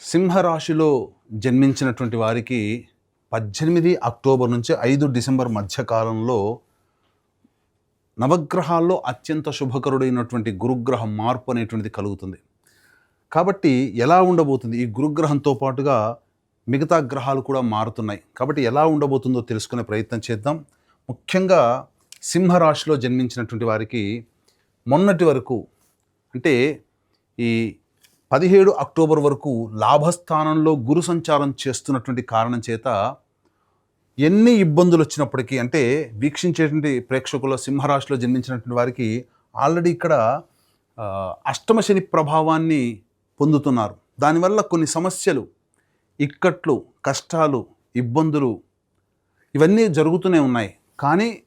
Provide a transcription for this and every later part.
సింహరాశిలో జన్మించినటువంటి వారికి పద్దెనిమిది అక్టోబర్ నుంచి ఐదు డిసెంబర్ మధ్యకాలంలో నవగ్రహాల్లో అత్యంత శుభకరుడైనటువంటి గురుగ్రహ మార్పు అనేటువంటిది కలుగుతుంది. కాబట్టి ఎలా ఉండబోతుంది? ఈ గురుగ్రహంతో పాటుగా మిగతా గ్రహాలు కూడా మారుతున్నాయి. కాబట్టి ఎలా ఉండబోతుందో తెలుసుకునే ప్రయత్నం చేద్దాం. ముఖ్యంగా సింహరాశిలో జన్మించినటువంటి వారికి మొన్నటి వరకు అంటే ఈ పదిహేడు అక్టోబర్ వరకు లాభస్థానంలో గురు సంచారం చేస్తున్నటువంటి కారణం చేత ఎన్ని ఇబ్బందులు వచ్చినప్పటికీ అంటే వీక్షించేటువంటి ప్రేక్షకుల సింహరాశిలో జన్మించినటువంటి వారికి ఆల్రెడీ ఇక్కడ అష్టమశని అష్టమ శని ప్రభావాన్ని పొందుతున్నారు. దానివల్ల కొన్ని సమస్యలు ఇక్కట్లు కష్టాలు ఇబ్బందులు ఇవన్నీ జరుగుతూనే ఉన్నాయి. కానీ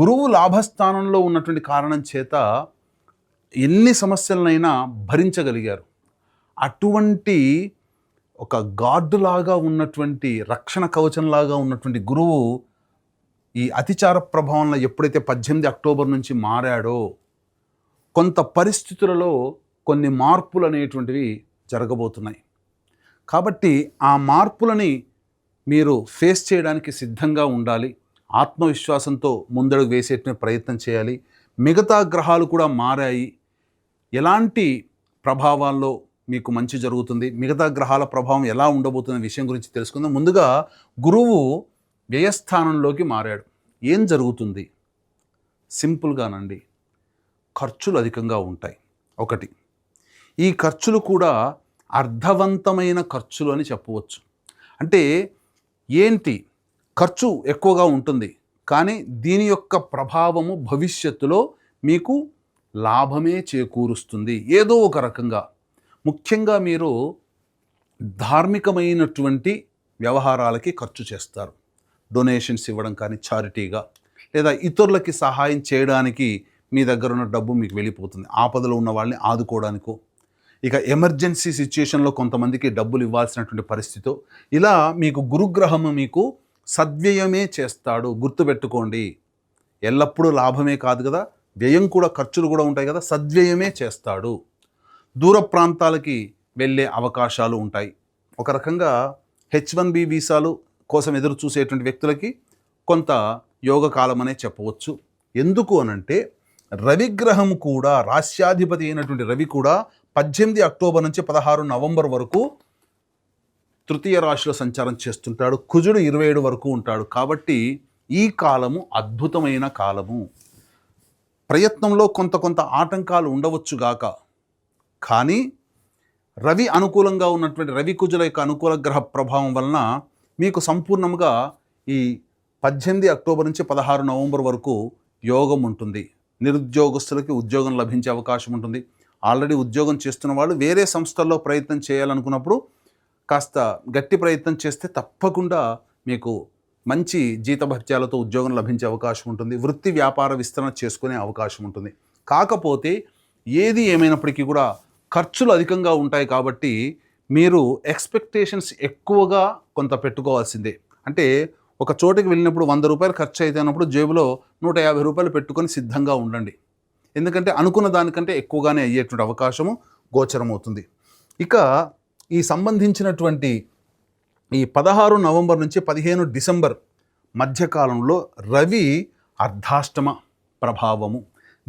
గురువు లాభస్థానంలో ఉన్నటువంటి కారణం చేత ఎన్ని సమస్యలనైనా భరించగలిగారు. అటువంటి ఒక గార్డులాగా ఉన్నటువంటి రక్షణ కవచంలాగా ఉన్నటువంటి గురువు ఈ అతిచార ప్రభావంలో ఎప్పుడైతే పద్దెనిమిది అక్టోబర్ నుంచి మారాడో కొంత పరిస్థితులలో కొన్ని మార్పులు అనేటువంటివి జరగబోతున్నాయి. కాబట్టి ఆ మార్పులని మీరు ఫేస్ చేయడానికి సిద్ధంగా ఉండాలి. ఆత్మవిశ్వాసంతో ముందడుగు వేసేటువంటి ప్రయత్నం చేయాలి. మిగతా గ్రహాలు కూడా మారాయి. ఎలాంటి ప్రభావాల్లో మీకు మంచి జరుగుతుంది. మిగతా గ్రహాల ప్రభావం ఎలా ఉండబోతున్న విషయం గురించి తెలుసుకుందాం. ముందుగా గురువు వ్యయస్థానంలోకి మారాడు. ఏం జరుగుతుంది? సింపుల్గానండి ఖర్చులు అధికంగా ఉంటాయి. ఒకటి ఈ ఖర్చులు కూడా అర్థవంతమైన ఖర్చులు అని చెప్పవచ్చు. అంటే ఏంటి? ఖర్చు ఎక్కువగా ఉంటుంది కానీ దీని యొక్క ప్రభావము భవిష్యత్తులో మీకు లాభమే చేకూరుస్తుంది. ఏదో ఒక రకంగా. ముఖ్యంగా మీరు ధార్మికమైనటువంటి వ్యవహారాలకి ఖర్చు చేస్తారు. డొనేషన్స్ ఇవ్వడం కానీ చారిటీగా లేదా ఇతరులకి సహాయం చేయడానికి మీ దగ్గర ఉన్న డబ్బు మీకు వెళ్ళిపోతుంది. ఆపదలో ఉన్న వాళ్ళని ఆదుకోవడానికో ఇక ఎమర్జెన్సీ సిచ్యుయేషన్లో కొంతమందికి డబ్బులు ఇవ్వాల్సినటువంటి పరిస్థితి ఇలా మీకు గురుగ్రహము మీకు సద్వ్యయమే చేస్తాడు. గుర్తుపెట్టుకోండి. ఎల్లప్పుడూ లాభమే కాదు కదా? వ్యయం కూడా ఖర్చులు కూడా ఉంటాయి కదా? సద్వ్యయమే చేస్తాడు. దూర ప్రాంతాలకి వెళ్ళే అవకాశాలు ఉంటాయి. ఒక రకంగా హెచ్ వన్ బి వీసాలు కోసం ఎదురు చూసేటువంటి వ్యక్తులకి కొంత యోగకాలం అనే చెప్పవచ్చు. ఎందుకు అనంటే రవిగ్రహం కూడా రాష్ట్రాధిపతి అయినటువంటి రవి కూడా పద్దెనిమిది అక్టోబర్ నుంచి పదహారు నవంబర్ వరకు తృతీయ రాశిలో సంచారం చేస్తుంటాడు. కుజుడు ఇరవై ఏడు వరకు ఉంటాడు. కాబట్టి ఈ కాలము అద్భుతమైన కాలము. ప్రయత్నంలో కొంత కొంత ఆటంకాలు ఉండవచ్చుగాక కానీ రవి అనుకూలంగా ఉన్నటువంటి రవి కుజుల యొక్క అనుకూల గ్రహ ప్రభావం వలన మీకు సంపూర్ణంగా ఈ పద్దెనిమిది అక్టోబర్ నుంచి పదహారు నవంబర్ వరకు యోగం ఉంటుంది. నిరుద్యోగస్తులకి ఉద్యోగం లభించే అవకాశం ఉంటుంది. ఆల్రెడీ ఉద్యోగం చేస్తున్న వాళ్ళు వేరే సంస్థల్లో ప్రయత్నం చేయాలనుకున్నప్పుడు కాస్త గట్టి ప్రయత్నం చేస్తే తప్పకుండా మీకు మంచి జీతభత్యాలతో ఉద్యోగం లభించే అవకాశం ఉంటుంది. వృత్తి వ్యాపార విస్తరణ చేసుకునే అవకాశం ఉంటుంది. కాకపోతే ఏది ఏమైనప్పటికీ కూడా ఖర్చులు అధికంగా ఉంటాయి కాబట్టి మీరు ఎక్స్పెక్టేషన్స్ ఎక్కువగా కొంత పెట్టుకోవాల్సిందే. అంటే ఒక చోటికి వెళ్ళినప్పుడు వంద రూపాయలు ఖర్చు అయితే అన్నప్పుడు జేబులో నూట యాభై రూపాయలు పెట్టుకొని సిద్ధంగా ఉండండి. ఎందుకంటే అనుకున్న దానికంటే ఎక్కువగానే అయ్యేటువంటి అవకాశము గోచరమవుతుంది ఇక ఈ సంబంధించినటువంటి ఈ పదహారు నవంబర్ నుంచి పదిహేను డిసెంబర్ మధ్యకాలంలో రవి అర్ధాష్టమ ప్రభావము.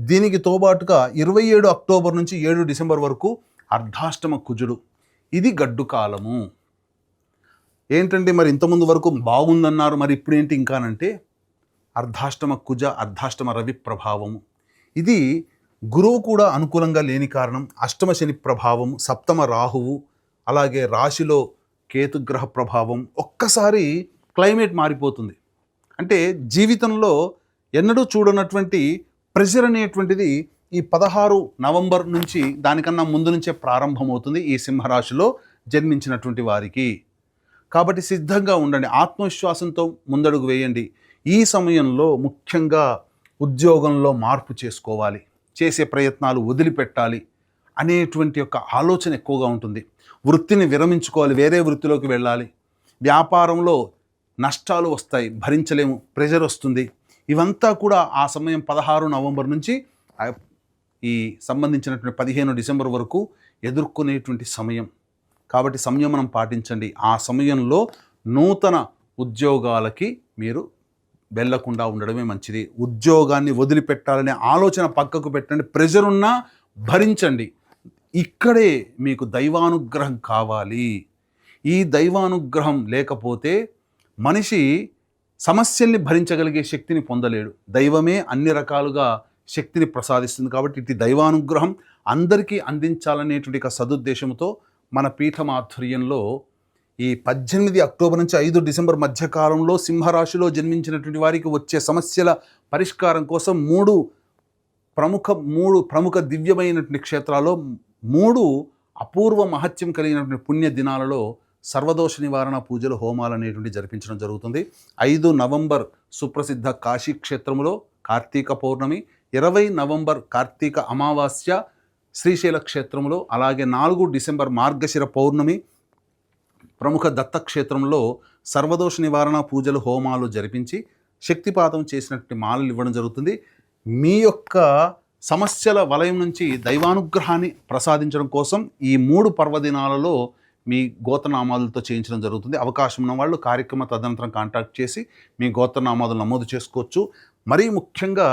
దీనికి తోబాటుగా ఇరవై ఏడు అక్టోబర్ నుంచి ఏడు డిసెంబర్ వరకు అర్ధాష్టమ కుజుడు. ఇది గడ్డు కాలము. ఏంటంటే మరి ఇంతకుముందు వరకు బాగుందన్నారు మరి ఇప్పుడు ఏంటి ఇంకానంటే అర్ధాష్టమ కుజ అర్ధాష్టమ రవి ప్రభావము. ఇది గురువు కూడా అనుకూలంగా లేని కారణం అష్టమ శని ప్రభావం సప్తమ రాహువు అలాగే రాశిలో కేతుగ్రహ ప్రభావం ఒక్కసారి క్లైమేట్ మారిపోతుంది. అంటే జీవితంలో ఎన్నడూ చూడనటువంటి ప్రెజర్ అనేటువంటిది ఈ పదహారు నవంబర్ నుంచి దానికన్నా ముందు నుంచే ప్రారంభమవుతుంది ఈ సింహరాశిలో జన్మించినటువంటి వారికి. కాబట్టి సిద్ధంగా ఉండండి ఆత్మవిశ్వాసంతో ముందడుగు వేయండి. ఈ సమయంలో ముఖ్యంగా ఉద్యోగంలో మార్పు చేసుకోవాలి చేసే ప్రయత్నాలు వదిలిపెట్టాలి అనేటువంటి యొక్క ఆలోచన ఎక్కువగా ఉంటుంది. వృత్తిని విరమించుకోవాలి వేరే వృత్తిలోకి వెళ్ళాలి. వ్యాపారంలో నష్టాలు వస్తాయి భరించలేము ప్రెజర్ వస్తుంది. ఇవంతా కూడా ఆ సమయం పదహారు నవంబర్ నుంచి ఈ సంబంధించినటువంటి పదిహేను డిసెంబర్ వరకు ఎదుర్కొనేటువంటి సమయం. కాబట్టి సంయమనం పాటించండి. ఆ సమయంలో నూతన ఉద్యోగాలకి మీరు వెళ్ళకుండా ఉండడమే మంచిది. ఉద్యోగాన్ని వదిలిపెట్టాలనే ఆలోచన పక్కకు పెట్టండి. ప్రెజర్ ఉన్నా భరించండి. ఇక్కడే మీకు దైవానుగ్రహం కావాలి. ఈ దైవానుగ్రహం లేకపోతే మనిషి సమస్యల్ని భరించగలిగే శక్తిని పొందలేడు. దైవమే అన్ని రకాలుగా శక్తిని ప్రసాదిస్తుంది కాబట్టి ఇటు దైవానుగ్రహం. అందరికీ అందించాలనేటువంటి సదుద్దేశంతో మన పీఠమాధుర్యంలో ఈ పద్దెనిమిది అక్టోబర్ నుంచి ఐదు డిసెంబర్ మధ్యకాలంలో సింహరాశిలో జన్మించినటువంటి వారికి వచ్చే సమస్యల పరిష్కారం కోసం మూడు ప్రముఖ మూడు ప్రముఖ దివ్యమైనటువంటి క్షేత్రాల్లో మూడు అపూర్వ మహత్యం కలిగినటువంటి పుణ్య దినాలలో సర్వదోష నివారణ పూజలు హోమాలు అనేటువంటి జరిపించడం జరుగుతుంది. ఐదు నవంబర్ సుప్రసిద్ధ కాశీ క్షేత్రములో కార్తీక పౌర్ణమి ఇరవై నవంబర్ కార్తీక అమావాస్య శ్రీశైల క్షేత్రంలో అలాగే నాలుగు డిసెంబర్ మార్గశిర పౌర్ణమి ప్రముఖ దత్తక్షేత్రంలో సర్వదోష నివారణ పూజలు హోమాలు జరిపించి శక్తిపాతం చేసినటువంటి మాలలు ఇవ్వడం జరుగుతుంది. మీ యొక్క సమస్యల వలయం నుంచి దైవానుగ్రహాన్ని ప్రసాదించడం కోసం ఈ మూడు పర్వదినాలలో మీ గోత్రనామాలతో చేయించడం జరుగుతుంది. అవకాశం ఉన్న వాళ్ళు కార్యక్రమ తదనంతరం కాంటాక్ట్ చేసి మీ గోత్రనామాలు నమోదు చేసుకోవచ్చు. మరీ ముఖ్యంగా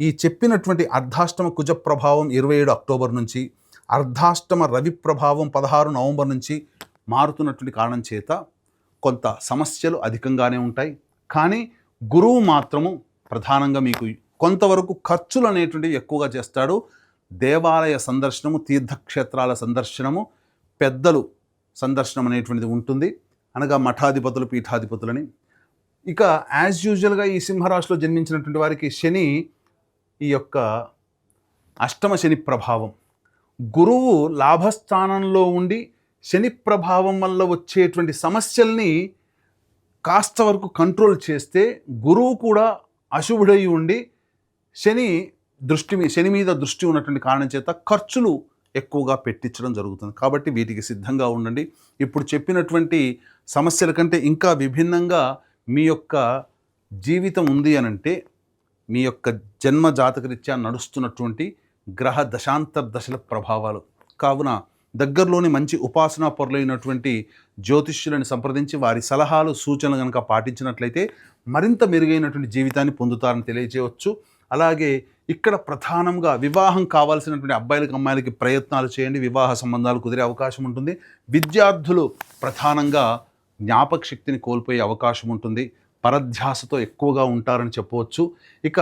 ఈ చెప్పినటువంటి అర్ధాష్టమ కుజ ప్రభావం ఇరవై ఏడు అక్టోబర్ నుంచి అర్ధాష్టమ రవి ప్రభావం పదహారు నవంబర్ నుంచి మారుతున్నటువంటి కారణం చేత కొంత సమస్యలు అధికంగానే ఉంటాయి. కానీ గురువు మాత్రము ప్రధానంగా మీకు కొంతవరకు ఖర్చులు అనేటువంటివి ఎక్కువగా చేస్తాడు. దేవాలయ సందర్శనము తీర్థక్షేత్రాల సందర్శనము పెద్దలు సందర్శనం అనేటువంటిది ఉంటుంది. అనగా మఠాధిపతులు పీఠాధిపతులని. ఇక యాజ్ యూజువల్గా ఈ సింహరాశిలో జన్మించినటువంటి వారికి శని ఈ యొక్క అష్టమ శని ప్రభావం. గురువు లాభస్థానంలో ఉండి శని ప్రభావం వల్ల వచ్చేటువంటి సమస్యల్ని కాస్త వరకు కంట్రోల్ చేస్తే గురువు కూడా అశుభుడై ఉండి శని దృష్టి శని మీద దృష్టి ఉన్నటువంటి కారణం చేత ఖర్చులు ఎక్కువగా పెట్టించడం జరుగుతుంది. కాబట్టి వీటికి సిద్ధంగా ఉండండి. ఇప్పుడు చెప్పినటువంటి సమస్యల కంటే ఇంకా విభిన్నంగా మీ యొక్క జీవితం ఉంది అనంటే మీ యొక్క జన్మ జాతకరీత్యా నడుస్తున్నటువంటి గ్రహ దశాంతర దశల ప్రభావాలు. కావున దగ్గరలోని మంచి ఉపాసనా పొరలైనటువంటి జ్యోతిష్యులను సంప్రదించి వారి సలహాలు సూచనలు కనుక పాటించినట్లయితే మరింత మెరుగైనటువంటి జీవితాన్ని పొందుతారని తెలియజేయవచ్చు. అలాగే ఇక్కడ ప్రధానంగా వివాహం కావాల్సినటువంటి అబ్బాయిలకి అమ్మాయిలకి ప్రయత్నాలు చేయండి. వివాహ సంబంధాలు కుదిరే అవకాశం ఉంటుంది. విద్యార్థులు ప్రధానంగా జ్ఞాపక శక్తిని కోల్పోయే అవకాశం ఉంటుంది. పరధ్యాసతో ఎక్కువగా ఉంటారని చెప్పవచ్చు. ఇక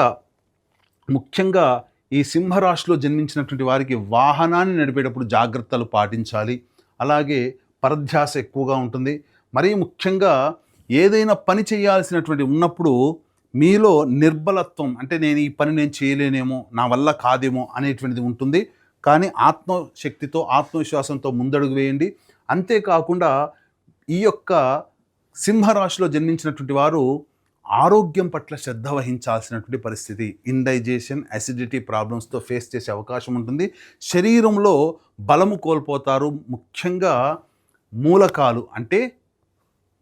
ముఖ్యంగా ఈ సింహరాశిలో జన్మించినటువంటి వారికి వాహనాన్ని నడిపేటప్పుడు జాగ్రత్తలు పాటించాలి. అలాగే పరధ్యాస ఎక్కువగా ఉంటుంది. మరీ ముఖ్యంగా ఏదైనా పని చేయాల్సినటువంటి ఉన్నప్పుడు మీలో నిర్బలత్వం అంటే నేను ఈ పని నేను చేయలేనేమో నా వల్ల కాదేమో అనేటువంటిది ఉంటుంది. కానీ ఆత్మశక్తితో ఆత్మవిశ్వాసంతో ముందడుగు వేయండి. అంతేకాకుండా ఈ యొక్క సింహరాశిలో జన్మించినటువంటి వారు ఆరోగ్యం పట్ల శ్రద్ధ వహించాల్సినటువంటి పరిస్థితి. ఇండైజేషన్ అసిడిటీ ప్రాబ్లమ్స్తో ఫేస్ చేసే అవకాశం ఉంటుంది. శరీరంలో బలము కోల్పోతారు. ముఖ్యంగా మూలకాలు అంటే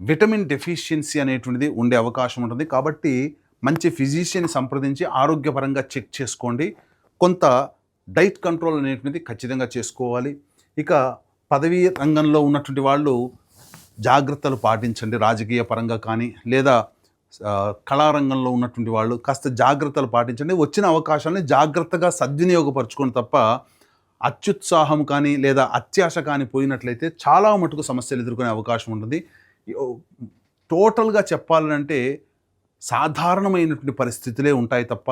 విటమిన్ డెఫిషియన్సీ అనేటువంటిది ఉండే అవకాశం ఉంటుంది. కాబట్టి మంచి ఫిజిషియన్ సంప్రదించి ఆరోగ్యపరంగా చెక్ చేసుకోండి. కొంత డైట్ కంట్రోల్ అనేటువంటిది ఖచ్చితంగా చేసుకోవాలి. ఇక పదవీ రంగంలో ఉన్నటువంటి వాళ్ళు జాగ్రత్తలు పాటించండి. రాజకీయ పరంగా కానీ లేదా కళారంగంలో ఉన్నటువంటి వాళ్ళు కాస్త జాగ్రత్తలు పాటించండి. వచ్చిన అవకాశాలని జాగ్రత్తగా సద్వినియోగపరచుకోండి తప్ప అత్యుత్సాహం కానీ లేదా అత్యాశ కానీ పోయినట్లయితే చాలా మటుకు సమస్యలు ఎదుర్కొనే అవకాశం ఉంటుంది. టోటల్గా చెప్పాలంటే సాధారణమైనటువంటి పరిస్థితులే ఉంటాయి తప్ప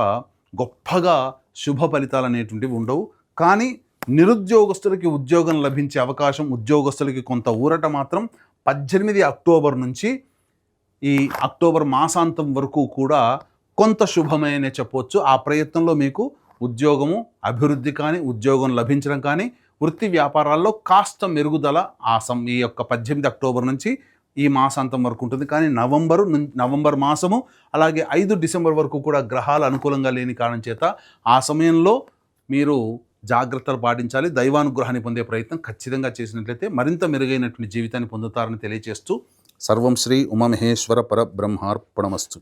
గొప్పగా శుభ ఫలితాలు అనేటువంటివి ఉండవు. కానీ నిరుద్యోగస్తులకి ఉద్యోగం లభించే అవకాశం ఉద్యోగస్తులకి కొంత ఊరట మాత్రం పద్దెనిమిది అక్టోబర్ నుంచి ఈ అక్టోబర్ మాసాంతం వరకు కూడా కొంత శుభమేనే చెప్పవచ్చు ఆ ప్రయత్నంలో మీకు ఉద్యోగము అభివృద్ధి కానీ ఉద్యోగం లభించడం కానీ వృత్తి వ్యాపారాల్లో కాస్త మెరుగుదల ఆ సం ఈ యొక్క పద్దెనిమిది అక్టోబర్ నుంచి ఈ మాసాంతం వరకు ఉంటుంది. కానీ నవంబరు నవంబర్ మాసము అలాగే ఐదు డిసెంబర్ వరకు కూడా గ్రహాలు అనుకూలంగా లేని కారణం చేత ఆ సమయంలో మీరు జాగ్రత్తలు పాటించాలి. దైవానుగ్రహాన్ని పొందే ప్రయత్నం ఖచ్చితంగా చేసినట్లయితే మరింత మెరుగైనటువంటి జీవితాన్ని పొందుతారని తెలియజేస్తూ సర్వం శ్రీ ఉమామహేశ్వర పరబ్రహ్మార్పణమస్తు.